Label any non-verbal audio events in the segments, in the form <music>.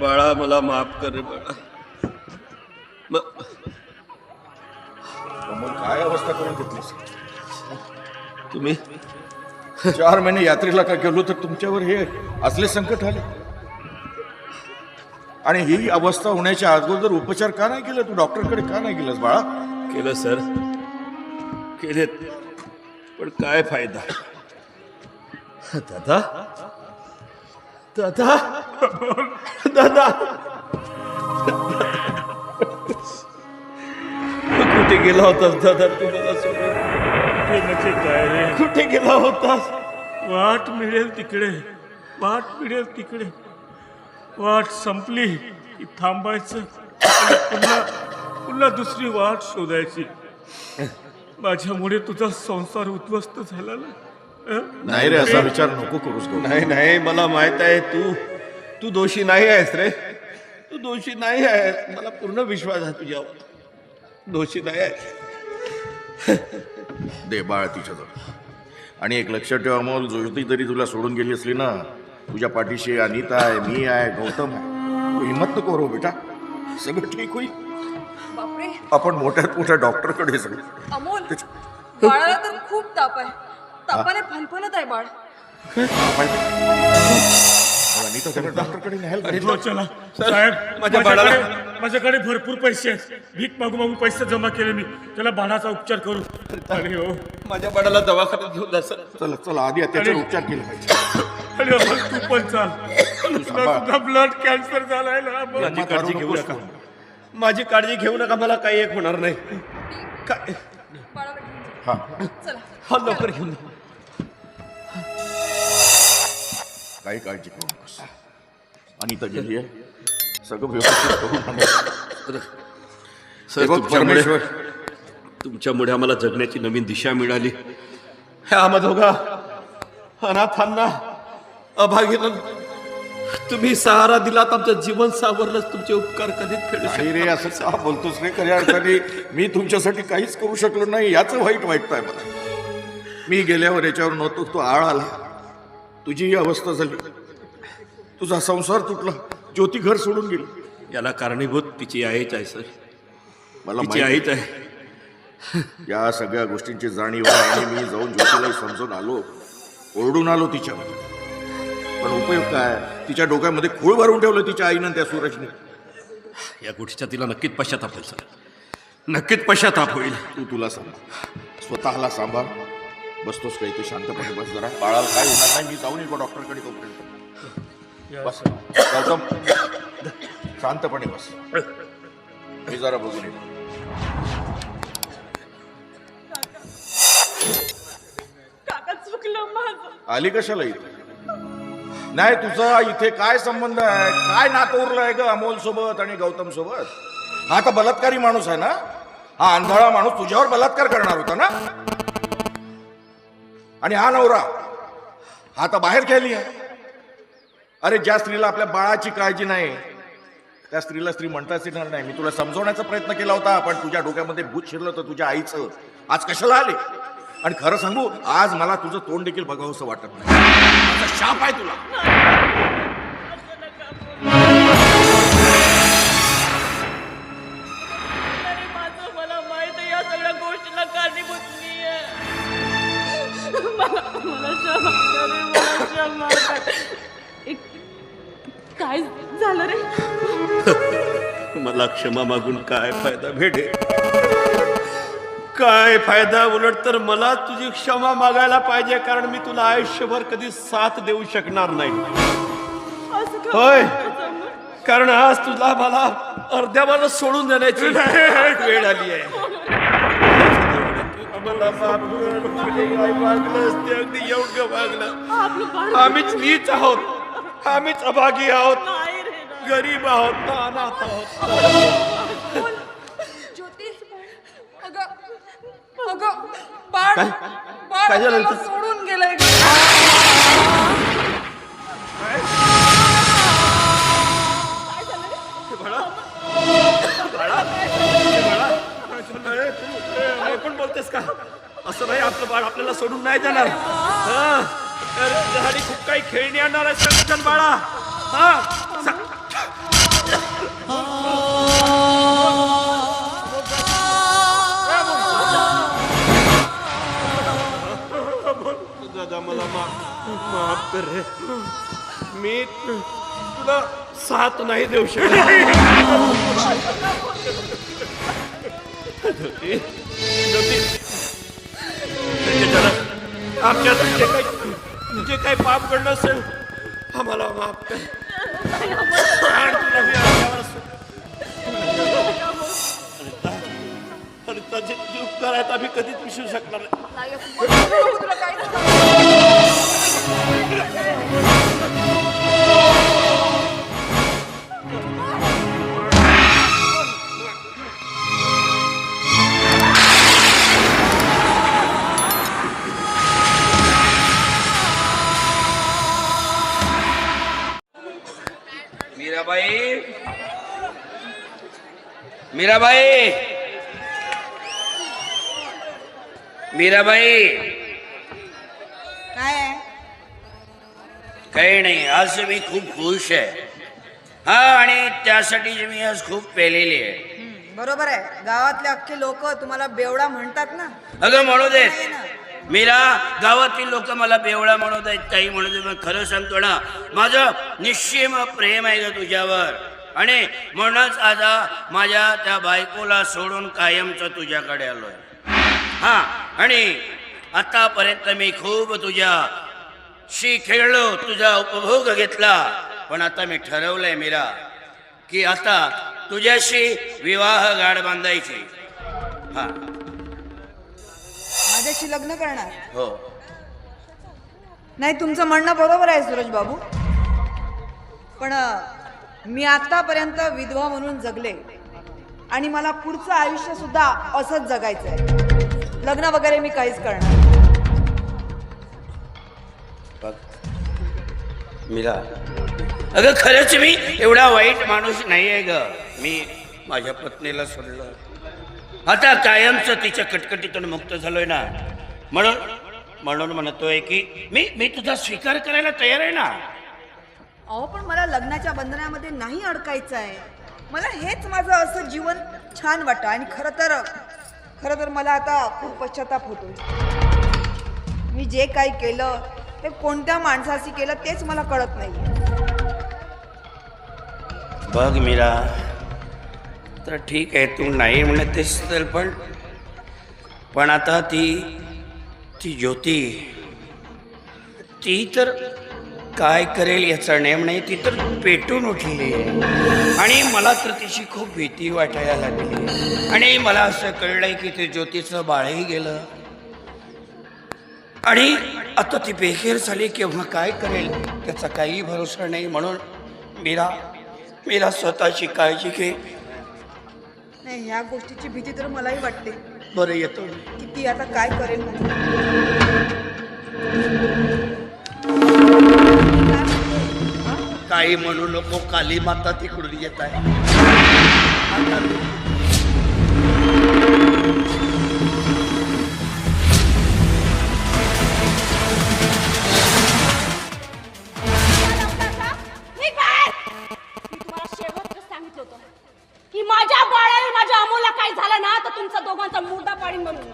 बाळा मला माफ कर रे बाळा. काय अवस्था करून घेतलीस? तुम्ही चार महिने यात्रेला का गेलो तर तुमच्यावर हे असले संकट आले. आणि ही अवस्था होण्याच्या अगोदर उपचार का नाही केला तू? डॉक्टरकडे का नाही गेलास बाळा? केलं सर. केलेत पण काय फायदा? दादा? दादा? दादा? कुठे गेला होतास दादा? तू मला सोडून ते काय रे कुठे गेला होतास वाट मिळेल तिकडे. वाट मिळेल तिकडे. वाट संपली की थांबायचं पुन्हा पुन्हा दुसरी वाट शोधायची. माझ्यामुळे तुझा संसार उद्ध्वस्त झाला ना? नाही रे असा विचार नको करूस नाही नाही मला माहीत आहे तू तू दोषी नाही आहेस रे. तू दोषी नाही आहेस. मला पूर्ण विश्वास आहे तुझ्यावर. दोषी नाही आहेस. दे बाळ तिच्याजवळ. आणि एक लक्षात ठेव अमोल ज्योती तरी तुला सोडून गेली असली ना तुझ्या पाठीशी अनिता आहे मी आहे गौतम आहे. तू हिंमत नको करू बेटा. सगळं ठीक होईल. बापरे. आपण मोठ्यात मोठ्या डॉक्टरकडे सगळं अमोल बाळाला तर खूप ताप आहे. तापाने आहे बाळ. अनिता त्याला डॉक्टरकडे न्यायला हो. चला साहेब माझ्या बाळाला- माझ्याकडे भरपूर पैसे आहेत. भीक मागू मागू पैसे जमा केले मी. त्याला बाळाचा उपचार करू आणि हो. माझ्या बाळाला दवाखान्यात घेऊन जा सर. चला चला आधी त्याच्यावर उपचार केले पाहिजे. आणि अमोल तू पण चाल. तुला सुद्धा ब्लड कॅन्सर झालाय ना. माझी काळजी घेऊ नका. माझी काळजी घेऊ नका मला काही एक होणार नाही. काय? हा. हा लवकर घेऊन जा. काही काळजी करू नकोस. अनिता गेली आहे? सगळं व्यवस्थित करून. सर तुमच्यामुळे परमेश्वर तुमच्यामुळे आम्हाला जगण्याची नवीन दिशा मिळाली. आम्हा दोघा अनाथांना अभागीला तुम्ही सहारा दिलात आमचं जीवन सावरलंच तुमचे उपकार कधीच फेडू नाही रे असं का बोलतोस रे? खऱ्या अर्थाने मी तुमच्यासाठी काहीच करू शकलो नाही याचं वाईट वाटतंय मला. मी गेल्यावर याच्यावर नव्हतो तो आळ आला. तुझी ही अवस्था झाली. तुझा संसार तुटला. ज्योती घर सोडून गेली. याला कारणीभूत तिची आईच आहे सर. मला तिची माहिती आईच आहे. <laughs> या सगळ्या गोष्टींची जाणीव आहे आणि मी जाऊन ज्योतीला समजून आलो. ओरडून आलो तिच्यावर. पण उपयोग काय? तिच्या डोक्यामध्ये खूळ भरून ठेवलं तिच्या आईनं आणि त्या सूरजने. या गोष्टीचा तिला नक्कीच पश्चाताप होईल सर. नक्कीच पश्चाताप होईल. तू तुला सांभाळ. स्वतःला सांभाळ. बसतोस काही ते शांतपणे बस जरा. बाळाला काय होणार नाही? मी जाऊन येतो डॉक्टरकडे तोपर्यंत. बस. गौतम शांतपणे बस. मी जरा बघून येतो. काका चुकलं माझं. आली कशाला इथे? नाही तुझा इथे काय संबंध आहे? काय नातं उरलं आहे ग अमोल सोबत आणि गौतम सोबत? हा आता बलात्कारी माणूस आहे ना? हा आंधळा माणूस तुझ्यावर बलात्कार करणार होता ना? आणि हा नवरा हा आता बाहेर खेळली आहे. अरे ज्या स्त्रीला आपल्या बाळाची काळजी नाही त्या स्त्रीला स्त्री म्हणताच येणार नाही. मी तुला समजवण्याचा प्रयत्न केला होता पण तुझ्या डोक्यामध्ये भूत शिरलं तर तुझ्या आईचं. आज कशाला आले? आणि खरं सांगू आज मला तुझं तोंड देखील बघावंसं वाटत नाही. शाप आहे तुला. मला क्षमा मागून काय फायदा भेटे? काय फायदा उलट तर मला तुझी क्षमा मागायला पाहिजे कारण मी तुला आयुष्यभर कधी साथ देऊ शकणार नाही. होय? कारण आज तुला मला अर्ध्यावर सोडून देण्याची <laughs> वेळ आली आहे. मला आम्हीच नीच आहोत. आम्हीच अभागी आहोत. गरीब आहोत ना अनाथ आहोत ज्योतिष सोडून गेलंय. अरे तू बोलतेस का? असं नाही आपलं बाळ आपल्याला सोडून नाही जाणार. हा. अरे, तुझ्यासाठी खूप काही खेळणी आणणार आहे बाळा? हा? दादा मला माफ माफ कर रे. मी तुला साथ नाही देऊ शकत. ज्योती, म्हणजे जे काही जे काही पाप घडलं असेल आम्हाला माफ कर. <laughs> <laughs> आणि तुला मी आमच्यावर सो- अनिता, अनिता, जे जे उपकार आहेत आम्ही कधीच विसरू शकणार नाही मीराबाई! मीराबाई! काय आहे? काही नाही आज मी खूप खुश आहे. हा आणि त्यासाठी मी आज खूप पेलेली आहे. बरोबर आहे. गावातले अख्खे लोक तुम्हाला बेवडा म्हणतात ना? अगं म्हणू देत. मीरा गावातील लोक मला बेवडा म्हणत आहेत काही म्हणत आहेत पण खरं सांगतो ना माझं निश्चिम प्रेम आहे ग तुझ्यावर. आणि म्हणूनच आता माझ्या त्या बायकोला सोडून कायमचं तुझ्याकडे आलोय. हा आणि आतापर्यंत मी खूप तुझ्या शी खेळलो तुझा उपभोग घेतला. पण आता मी ठरवलंय मीरा की आता तुझ्याशी विवाह गाड बांधायची. हा. माझ्याशी लग्न करणार? हो. नाही तुमचं म्हणणं बरोबर आहे सूरज बाबू पण मी आतापर्यंत विधवा म्हणून जगले. आणि मला पुढचं आयुष्य सुद्धा असंच जगायचं आहे लग्न वगैरे मी काहीच करणार बघ मीरा. अगं खरंच मी एवढा वाईट माणूस नाही आहे ग. मी माझ्या पत्नीला सोडलं. आता कायमचं तिच्या कटकटीतून मुक्त झालोय ना. म्हणून म्हणून म्हणतोय की मी मी तुझा स्वीकार करायला तयार आहे ना. अहो पण मला लग्नाच्या बंधनामध्ये नाही अडकायचं आहे. मला हेच माझं असं जीवन छान वाटतं आणि खरं तर खरं तर मला आता खूप पश्चाताप होतो मी जे काही केलं ते कोणत्या माणसाशी केलं तेच मला कळत नाही बघ मीरा तर ठीक आहे तू नाही म्हणतेस तर पण पण आता ती ती ज्योती ती तर काय करेल याचा नेम नाही ती तर पेटून उठली. आहे आणि मला तर तिची खूप भीती वाटायला लागली. आणि मला असं कळलंय की ते ज्योतीचं बाळही गेलं. आणि आता ती बेखेर झाली केव्हा काय करेल त्याचा काही भरोसा नाही. म्हणून मीरा मीरा स्वतःची काळजी घे. नाही ह्या गोष्टीची भीती तर मलाही वाटते. बरं येतो. की ती आता काय करेल? काही म्हणू नको काली माता तिकडून येत आहे. की माझ्या बाळाला माझ्या अमोला काय झालं ना तर तुमचा दोघांचा मुर्दा पाडीन म्हणून.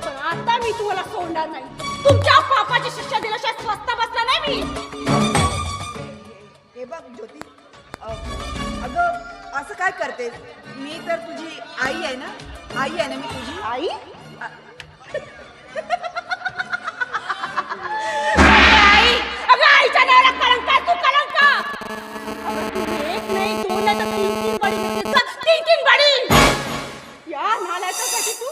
पण आता मी तुम्हाला सोडणार नाही. तुमच्या पापाची शिक्षा दिल्याशिवाय स्वस्त बसला नाही मी. हे बघ ज्योती अगं असं काय करते मी तर तुझी आई आहे ना? आई आहे ना मी तुझी? आई? अ, आई? अगं आईच्या नावाला कलंक आहे, तू कलंक! अगं तू एक नाही दोन नाही तर तीन या नालायकासाठी तू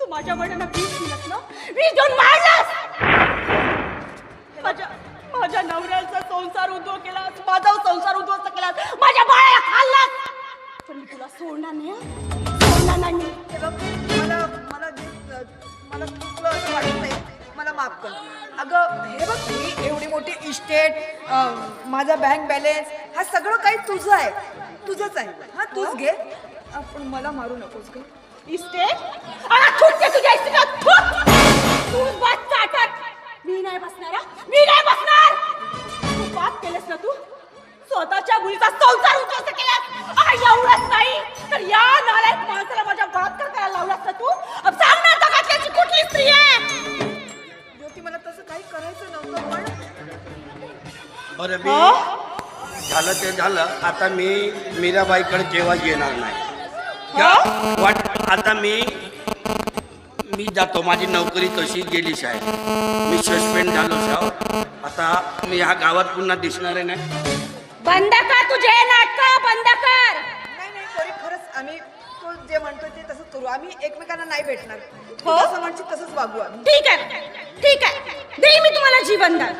तू माझ्या वडिलांना वीज दिलंस ना वीज देऊन इस्टेट माझा बँक बॅलेन्स हा सगळं काही तुझं आहे. तुझंच आहे. हा तूच घे. पण मला मारू नकोस घे इस्टेट तू मी नाही बसणार मी नाही बसणार! तू पाप केलेस ना तू? स्वतःच्या मुलीचा संसार उद्ध्वस्त केलास? एवढंच नाही. तर या नालायक माणसाला माझ्या बलात्कार करायला लावलास ना तू? सांग ना जगातल्याची कुठली स्त्री आहे? बरं मी झालं ते झालं. आता मी मीराबाईकडे जेव्हा येणार नाही. क्या वाट आता मी मी जातो. माझी नोकरी तशी गेली साहेब. मी सस्पेंड झालो साहेब. आता मी ह्या गावात पुन्हा दिसणार आहे नाही? बंद कर तुझे नाटक बंद कर. नाही नाही तरी खरंच आम्ही तो जे म्हणतो ते तसंच करू. आम्ही एकमेकांना नाही भेटणार. हो? जसं म्हणशील तसंच वागू आम्ही. ठीक आहे ठीक आहे. देई मी तुम्हाला जीवनदान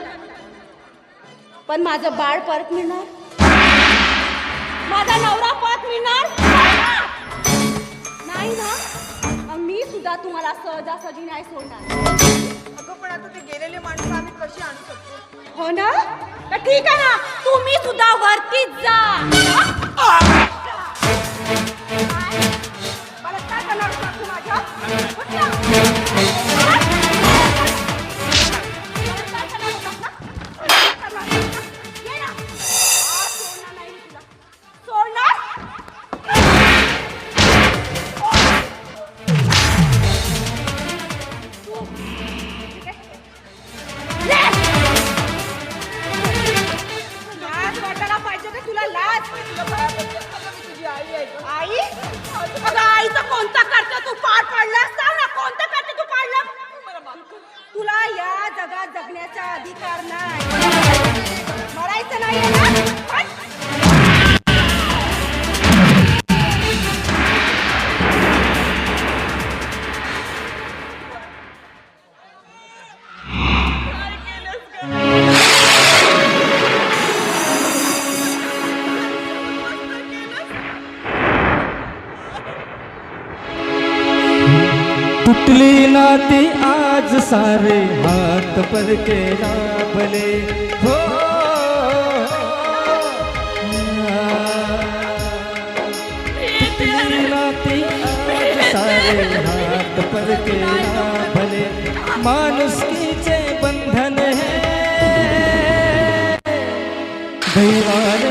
पण माझं बाळ परत मिळणार. माझा नवरा परत मिळणार. नाही ना? मी सुद्धा तुम्हाला सहजासहजी नाही सोडणार. अगं पण आता ते गेलेले माणसं आम्ही कशी आणू शकतो? हो ना? तर ठीक आहे ना. तुम्ही सुद्धा वरतीच जा. सारे हात पर के लाभले हो। तुटली नाती आज सारे हात पर के लाभले माणुसकीचे बंधन है। दैवाने